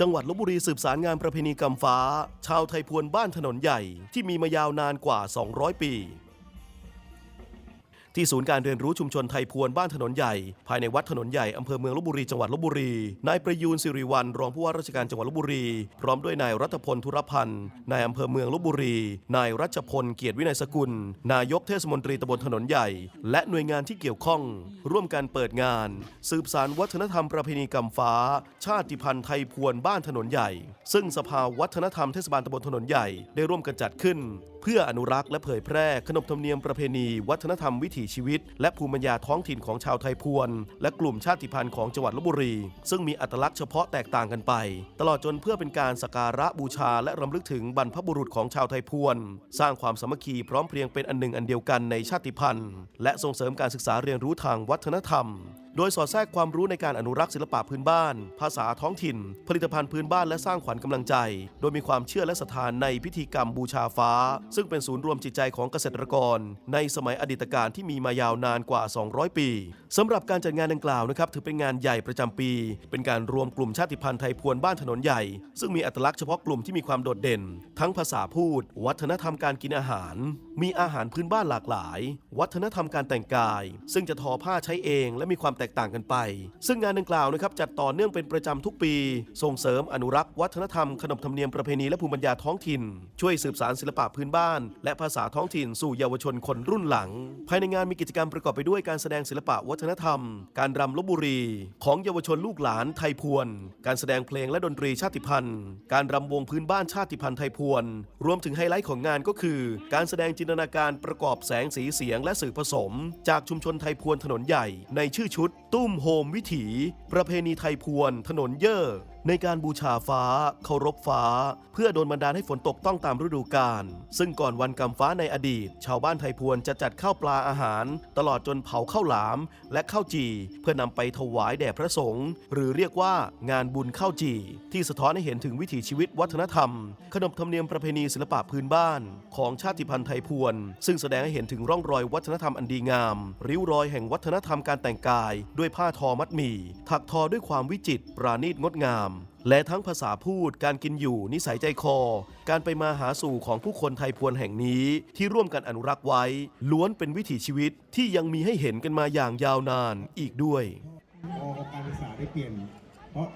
จังหวัดลบบุรีสืบสารงานประเพณีกำฟ้า ชาวไทยพวนบ้านถนนใหญ่ที่มีมายาวนานกว่า 200 ปี ที่ศูนย์การเรียนรู้ชุมชนไทยพวนบ้านถนนใหญ่ ภายในวัดถนนใหญ่อำเภอเมืองลบบุรีจังหวัดลบบุรี นายประยูนสิริวัลรองผู้ว่าราชการจังหวัดลบบุรี พร้อมด้วยนายรัตพลธุรพันธ์นายอำเภอเมืองลบบุรี นายรัชพลเกียรติวินัยสกุล นายกเทศมนตรีตำบลถนนใหญ่ และหน่วยงานที่เกี่ยวข้อง ร่วมกันเปิดงาน สืบสารวัฒนธรรมประเพณีกำฟ้า ชาติพันธุ์ไทยพวนบ้านถนนใหญ่ ซึ่งสภาวัฒนธรรมเทศบาลตำบลถนนใหญ่ได้ร่วมกันจัดขึ้น เพื่ออนุรักษ์และเผยแพร่ขนบธรรมเนียมประเพณี วัฒนธรรมวิถีชีวิต และภูมิปัญญาท้องถิ่นของชาวไทยพวน และกลุ่มชาติพันธุ์ของจังหวัดลบบุรี ซึ่งมีอัตลักษณ์เฉพาะแตกต่างกันไป ตลอดจนเพื่อเป็นการสักการะบูชาและรำลึกถึงบรรพบุรุษของชาวไทยพวน สร้างความสามัคคีพร้อมเพรียงเป็นอันหนึ่งอันเดียวกันในชาติพันธุ์ และส่งเสริมการศึกษาเรียนรู้ทางวัฒนธรรม โดยสอดแทรกความรู้ในการอนุรักษ์ศิลปะพื้นบ้าน ภาษาท้องถิ่น ผลิตภัณฑ์พื้นบ้านและสร้างขวัญกำลังใจ โดยมีความเชื่อและศรัทธานในพิธีกรรมบูชาฟ้า ซึ่งเป็นศูนย์รวมจิตใจของเกษตรกร ในสมัยอดีตการที่มีมายาวนานกว่า 200 ปีสำหรับการจัดงานดังกล่าวนะครับถือเป็นงานใหญ่ประจำปี เป็นการรวมกลุ่มชาติพันธุ์ไทยพวนบ้านถนนใหญ่ ซึ่งมีอัตลักษณ์เฉพาะกลุ่มที่มีความโดดเด่น ทั้งภาษาพูด วัฒนธรรมการกินอาหาร มีอาหารพื้นบ้านหลากหลาย วัฒนธรรมการแต่งกาย ซึ่งจะทอผ้าใช้เองและมีความแตกต่างกันไป ซึ่งงานดังกล่าวนะครับจัดต่อเนื่องเป็นประจำทุกปี ส่งเสริมอนุรักษ์วัฒนธรรมขนบธรรมเนียมประเพณีและภูมิปัญญาท้องถิ่น ช่วยสืบสานศิลปะพื้นบ้าน และภาษาท้องถิ่นสู่เยาวชนคนรุ่นหลัง ภายในงานมีกิจกรรมประกอบไปด้วยการแสดงศิลปะวัฒนธรรม การรำลบบุรี ของเยาวชนลูกหลานไทยพวน การแสดงเพลงและดนตรีชาติพันธุ์ การรำวงพื้นบ้านชาติพันธุ์ไทยพวน รวมถึงไฮไลท์ของงานก็คือ การแสดงจินตนาการประกอบแสงสีเสียงและสื่อผสม จากชุมชนไทยพวนถนนใหญ่ ในชื่อชุดตุ้มโฮมวิถี ประเพณีไทยพวน ถนนเย่อ ในการบูชาฟ้าเคารพฟ้า เพื่อโดนบันดาลให้ฝนตกต้องตามฤดูกาลซึ่งก่อนวันกำฟ้าในอดีต ชาวบ้านไทยพวนจะจัดข้าวปลาอาหาร ตลอดจนเผาข้าวหลาม และข้าวจี่ เพื่อนำไปถวายแด่พระสงฆ์หรือเรียกว่างานบุญข้าวจี่ ที่สะท้อนให้เห็นถึงวิถีชีวิตวัฒนธรรม ขนบธรรมเนียมประเพณีศิลปะพื้นบ้าน ของชาติพันธุ์ไทยพวน ซึ่งแสดงให้เห็นถึงร่องรอยวัฒนธรรมอันดีงาม ริ้วรอยแห่งวัฒนธรรมการแต่งกาย ด้วยผ้าทอมัดหมี่ถักทอด้วยความวิจิตรปราณีตงดงาม และทั้งภาษาพูด การกินอยู่ นิสัยใจคอ การไปมาหาสู่ของผู้คนไทยพวนแห่งนี้ ที่ร่วมกันอนุรักษ์ไว้ ล้วนเป็นวิถีชีวิตที่ยังมีให้เห็นกันมาอย่างยาวนานอีกด้วย พอการศึกษาได้เปลี่ยน เพราะ